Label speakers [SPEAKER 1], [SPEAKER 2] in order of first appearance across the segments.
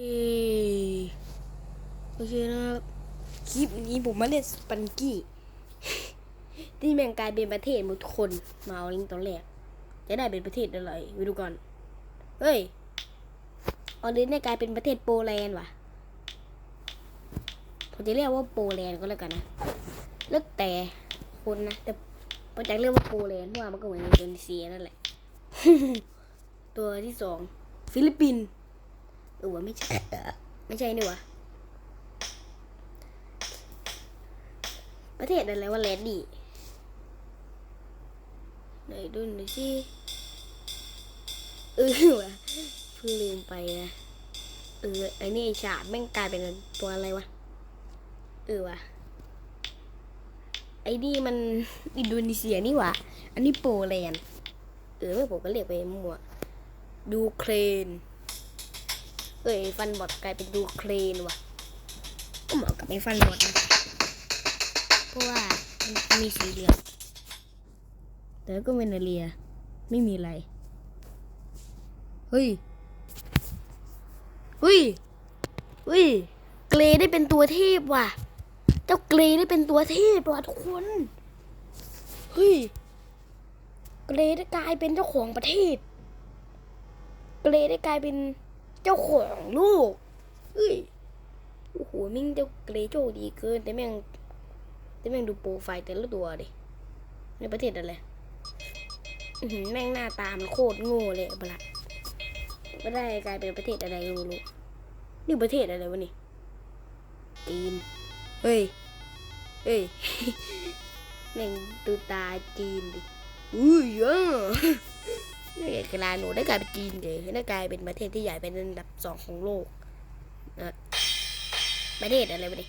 [SPEAKER 1] เอ่อโอเคนะครับคลิปนี้ผมมาเล่นสปันกี้ที่แม่งกลายเป็นประเทศหมดทุกคนมาเอาลิงตอนแรกจะได้เป็นประเทศอะไรไปดูก่อนเฮ้ยออลินได้กลายเป็นประเทศโปแลนด์ว่ะผมจะเรียกว่าโปแลนด์ก็แล้วกันนะแล้วแต่คนนะแต่ผมจะเรียกว่าโปแลนด์เพราะว่ามันก็เหมือนอินโดนีเซียนั่นแหละตัวที่สองฟิลิปปินส์ เออว่าไม่ใช่ไม่ใช่นี่วะประเทศอะไรวะแลนดี้ไหนดูหน่อยสิเออวะเพิ่งลืมไปนะเออไอ้นี่ไอ้ฉาดแม่งกลายเป็นตัวอะไรวะเออวะไอ้นี่มันอินโดนีเซียนี่หวะอันนี้โปแลนด์ เออไม่ผมก็เรียกไปมั่ว ดูเครน เอ้ยฟันบอดกลายเป็นดูเครนว่ะก็เหมาะกับไอ้ฟันบอดนะเพราะว่ามันมีสีเหลืองแต่ก็เป็นเรีย ไม่มีอะไร เฮ้ย เฮ้ย เฮ้ย เกรได้เป็นตัวเทพว่ะ เจ้าเกรได้เป็นตัวเทพว่ะทุกคน เฮ้ย เกรได้กลายเป็นเจ้าของประเทศ เกรได้กลายเป็น เจ้าของลูกเอ้ยโอ้โหมิ่งเจ้าเกรโจดีเกิน แต่แม่งแต่แม่งดูโปรไฟล์แต่ละตัวดิในประเทศอะไรแม่งหน้าตามันโคตรโง่เลยบละก็ได้กลายเป็นประเทศอะไรก็ไม่รู้นี่ประเทศอะไรวะนี่จีนเฮ้ยเฮ้ยแม่งตูตาจีนดิอุ้ยอะ นี่กลาหนูได้กลายเป็นจีนเลยได้กลายเป็นประเทศที่ใหญ่เป็นอันดับสองของโลกนะประเทศอะไรวะนี่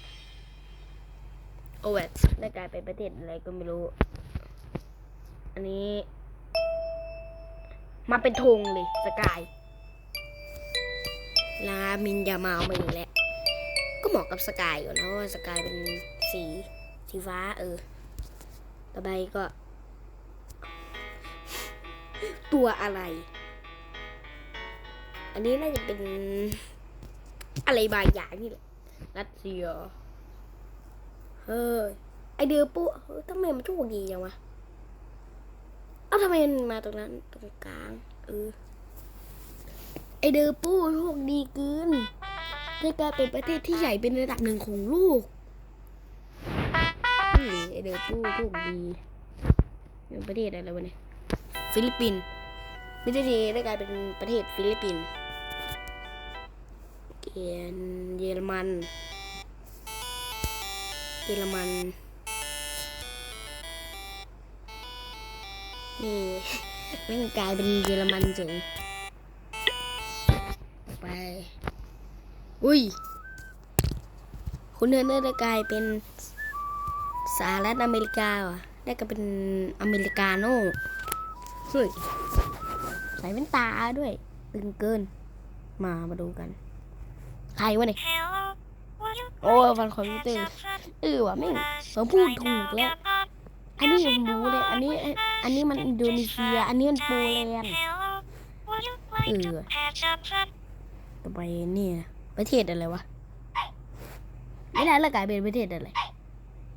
[SPEAKER 1] โอเวตได้กลายเป็นประเทศอะไรก็ไม่รู้ อันนี้ มาเป็นธงเลยสกายลามินยามาเอามาอีกแล้วก็เหมาะกับสกายอยู่นะเพราะว่าสกายเป็นสีสีฟ้าเออ ต่อไปก็ ตัวอะไร อันนี้น่าจะเป็นอะไรบางอย่างนี่แหละ รัสเซีย เฮ้ย ไอเดือปุ๊เฮ้ยทำไมมันโชคดีจังวะ เอ้าทำไมมันมาตรงนั้นตรงกลาง เออ ไอเดอร์ปู้โชคดีเกินได้กลายเป็นประเทศที่ใหญ่เป็นระดับหนึ่งของโลกนี่ไอเดอร์ปู้โชคดีเป็นประเทศอะไรวะเนี่ย ฟิลิปปินส์ไม่ได้ดีได้กลายเป็นประเทศฟิลิปปินส์เกียนเยอรมัน เยอรมัน นี่ไม่งกลายเป็นเยอรมันเฉยไป อุ้ย คุณเนอร์เนอร์ได้กลายเป็นสหรัฐอเมริกาว่ะได้กลายเป็นอเมริกาโน่ เฮ้ยใส่แว่นตาด้วย ตึงเกิน มามาดูกัน ใครวะเนี่ย โอ้ยฟันคอมพิวเตอร์เออว่ะแม่งผมพูดถูกแล้วอันนี้ผมรู้เลย อันนี้ อันนี้มันอินโดนีเซีย อันนี้มันโปแลนด์เออต่อไปเนี่ยประเทศอะไรวะ ไม่ได้และกลายเป็นประเทศอะไร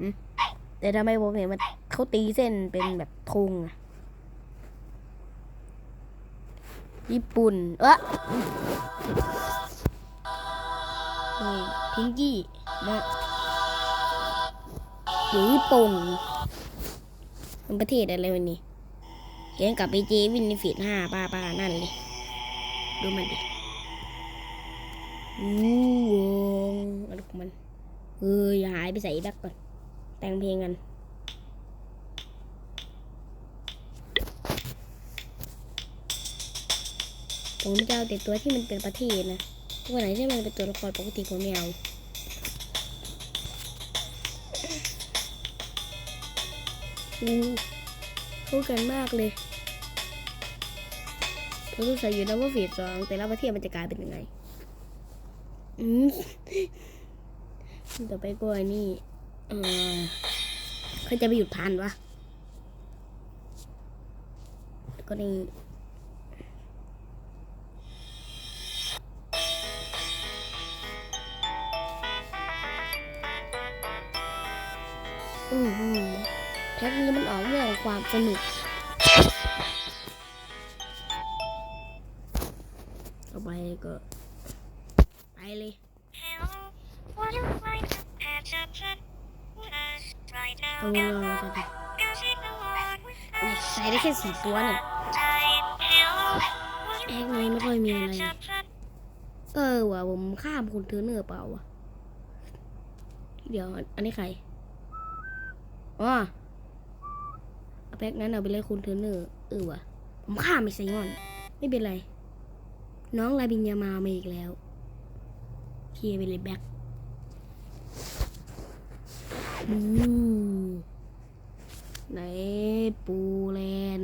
[SPEAKER 1] หึแต่ทำไมผมเห็นมันเขาตีเส้นเป็นแบบธงอะ ญี่ปุ่น เอะพิงกี้มาอยู่ญี่ปุ่นมันประเทศอะไรวะนี่เขียนกับไอเจวินฟิตห้าป้าป้านั่นเลย ดูมันดิอู้วงอะไรของมัน เอออย่าหายไปใส่แบ็กก่อน แต่งเพลงกัน ผมจะเอาแต่ตัวที่มันเป็นประเทศนะตัวไหนที่มันเป็นตัวละครปกติผมไม่เอาอู้เข้ากันมากเลยผมรู้สึกอยู่นะว่าเฟสสองแต่ละประเทศมันจะกลายเป็นยังไง อืมต่อไปก็อ้นี่เออเขาจะไปหยุดทันวะก็นี่ อือหือแพ็คนี้มันออกเรื่องความสนุกต่อไปก็ไปเลย
[SPEAKER 2] What a fight to patch up that was right
[SPEAKER 1] เอ
[SPEAKER 2] now.
[SPEAKER 1] อจะจะ
[SPEAKER 2] Goes in the water with
[SPEAKER 1] เนี่ยใส่ได้แค่สี่ตัวน่ะ
[SPEAKER 2] dying hell.
[SPEAKER 1] แพ็คนี้ไม่ค่อยมีอะไร
[SPEAKER 2] Patch up that
[SPEAKER 1] เออว่ะผมข้ามคุณเทอร์เนอร์เปล่าวะเดี๋ยวอันนี้ใคร อ๋อเอาแพ็คนั้นเอาไปเลยคุณเทอร์เนอร์เออวะผมข้าไมไปไซมอน ไม่เป็นไร น้องลาบินยามามาอีกแล้ว เคลียร์ไปเลยแบ็คอืมไหนปูแลน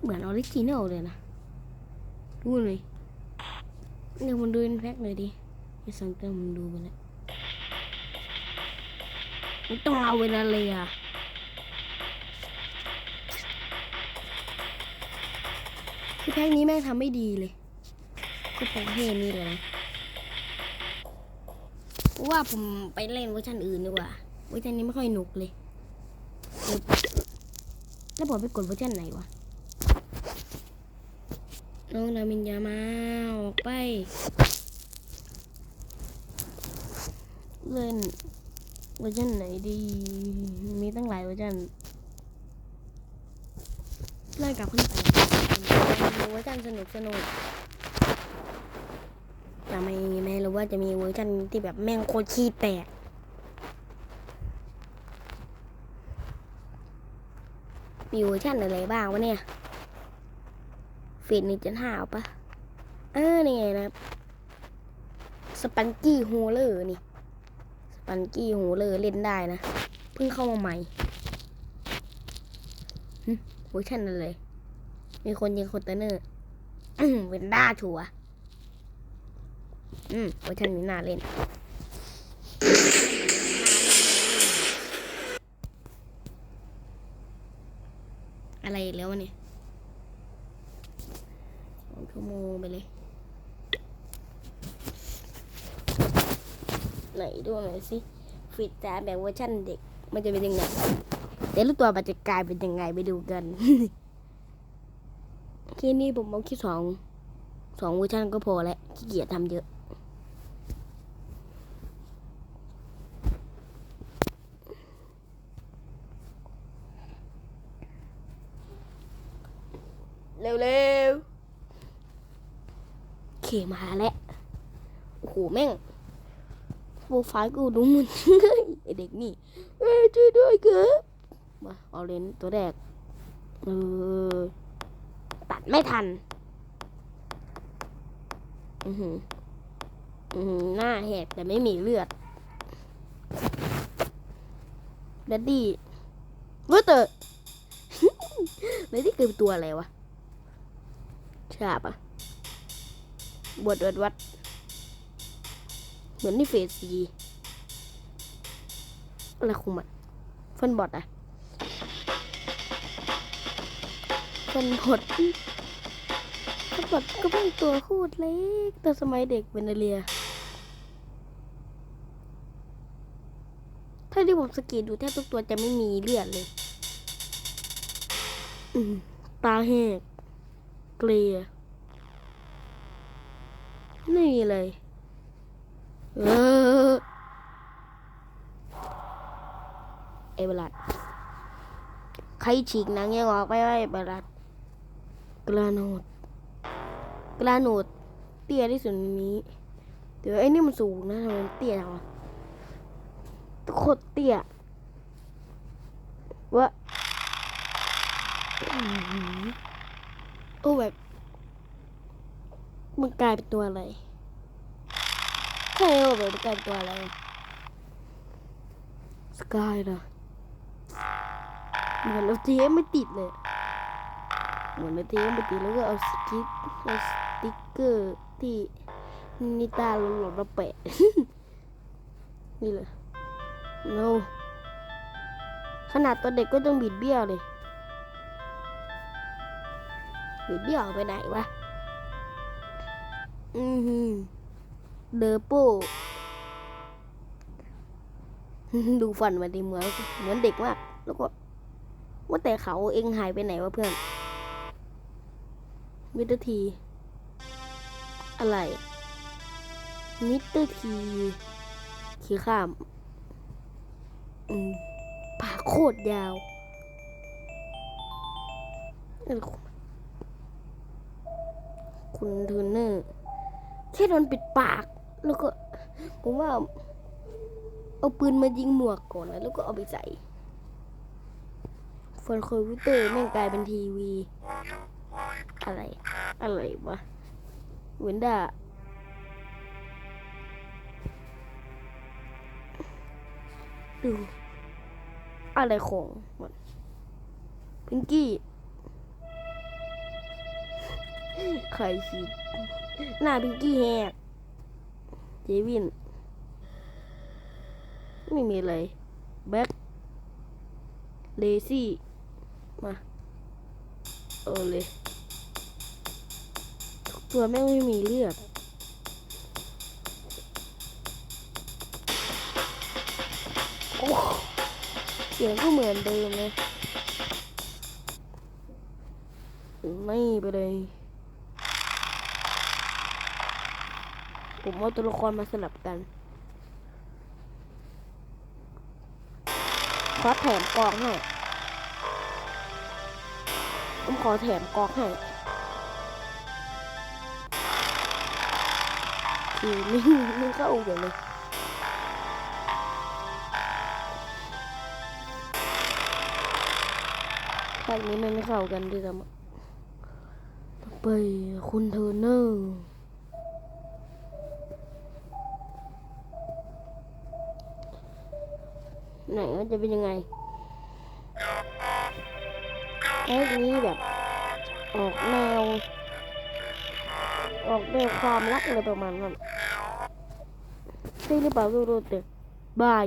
[SPEAKER 1] เหมือนออริจินัลเลยนะดูเลยเดี๋ยวมันดูเป็นแพ็คเลยดิไอ้สังเกตมันดูไปแล้ว ม่ต้องเอาเวลาเลยอะคือแพ็คนี้แม่งทำไม่ดีเลย ก็แพ็คเฮนี่เลยนะเพราะว่าผมไปเล่นเวอร์ชันอื่นดีกว่าเวอร์ชันนี้ไม่ค่อยหนุกเลย แล้วผมไปกดเวอร์ชันไหนวะน้องนามินยามาออกไป เล่น เวอร์ชันไหนดี มีตั้งหลายเวอร์ชันเล่นกับเพื่อนๆเวอร์ชันสนุกสนุกแต่ไม่ไม่รู้ว่าจะมีเวอร์ชันที่แบบแม่งโคตรขี้แตกมีเวอร์ชันอะไรบ้างวะเนี่ยฟีดหนึ่งจุดห้าเอาปะเออนี่ไงนะสปันกี้โฮเลอร์นี่ สปันกี้โฮเลอเล่นได้นะ เพิ่งเข้ามาใหม่หึเวอร์ชันอะไรมีคนยิงคอนเทนเนอร์อื้อเวนด้าชัวอืมเวอร์ชันนี้น่าเล่น อะไรแล้ววะเนี่ยสองชั่วโมงไปเลย ไหนดูหน่อยสิฟิตจาแบบเวอร์ชันเด็ก มันจะเป็นยังไงเดี๋ยวรู้ตัวมันจะกลายเป็นยังไงไปดูกันแค่นี้ผมเอาแค่สองสองเวอร์ชันก็พอแล้วขี้เกียจทำเยอะเร็วๆ เขมาแล้ว โอ้โห แม่ง โปรไฟล์กูดูมันไอเด็กนี่เอ้ช่วยด้วยครับมาเอาเลนส์ตัวแรกเออตัดไม่ทัน อือหืออือหือหน้าแหกแต่ไม่มีเลือดแดดดี้ว่าแต่แดดดี้คือตัวอะไรวะฉาบอะบวชวัดวัด มือนที่เฟสซีอะไรคุมอะฟันบอดอะเฟันบอดฟันบอดก็เป็นตัวโคตรเล็กแต่สมัยเด็กเป็นเรียถ้าที่ผมสกีดูแทบทุกตัวจะไม่มีเลือดเลยตาแหกเกลียไม่มีเลย เออเอเบลัดใครฉีกหนังยังออกไปไว้เอเบลัดกระโนดกระโนดเตี้ยที่สุดในนี้เดี๋ยวไอ้นี่มันสูงนะทำไมมันเตี้ยจังวะโคตรเตี้ยวะอื้อหือโอ้แบบมันกลายเป็นตัวอะไร ใช่ว่าแบบมันกลายเป็นตัวอะไรสกายนะเหมือนเราเทปไม่ติดเลยเหมือนเราเทปไม่ติดแล้วก็เอาสติ๊กเอาสติ๊กเกอร์ที่นิตาลงหลมาแปะนี่เลย no ขนาดตัวเด็กก็ต้องบิดเบี้ยวเลยบิดเบี้ยวไปไหนวะ อือหือ เดอโป้ดูฟันมาดีเหมือนเหมือนเด็กมาก แล้วก็ว่าแต่เขาเองหายไปไหนวะเพื่อนมิสเตอร์ที อะไรมิสเตอร์ทีขี่ข้ามปากโคตรยาวคุณเทอร์เนอร์แค่โดนปิดปาก แล้วก็ผมว่า เอาปืนมายิงหมวกก่อนนะแล้วก็เอาไปใส่ฟอนคอมพิวเตอร์แม่งกลายเป็นทีวี อะไร อะไรวะเวนด้าดูอะไรของมันพิงกี้ ใครฉีดหน้าพิงกี้แหก เจวิน ไม่มีอะไร แบ็คเลซี่ มา เออเลย ตัวแม่งไม่มีเลือดโอ้เสียงก็เหมือนเดิมเลย ไม่ไปเลย ผมเอาตัวละครมาสลับกันขอแถมกองให้ผมขอแถมกองให้คือไม่ไม่เข้าเดี๋ยวเลยภาคนี้มันไม่เข้ากันด้วยซ้ำอะต่อไปคุณเทอร์เนอร์ หนมันจะเป็นยังไงไอ้นี้แบบ ออกแนว ออกแนวความรักอะไรประมาณนั้นใช่หรือเปล่าดูดูเตะบาย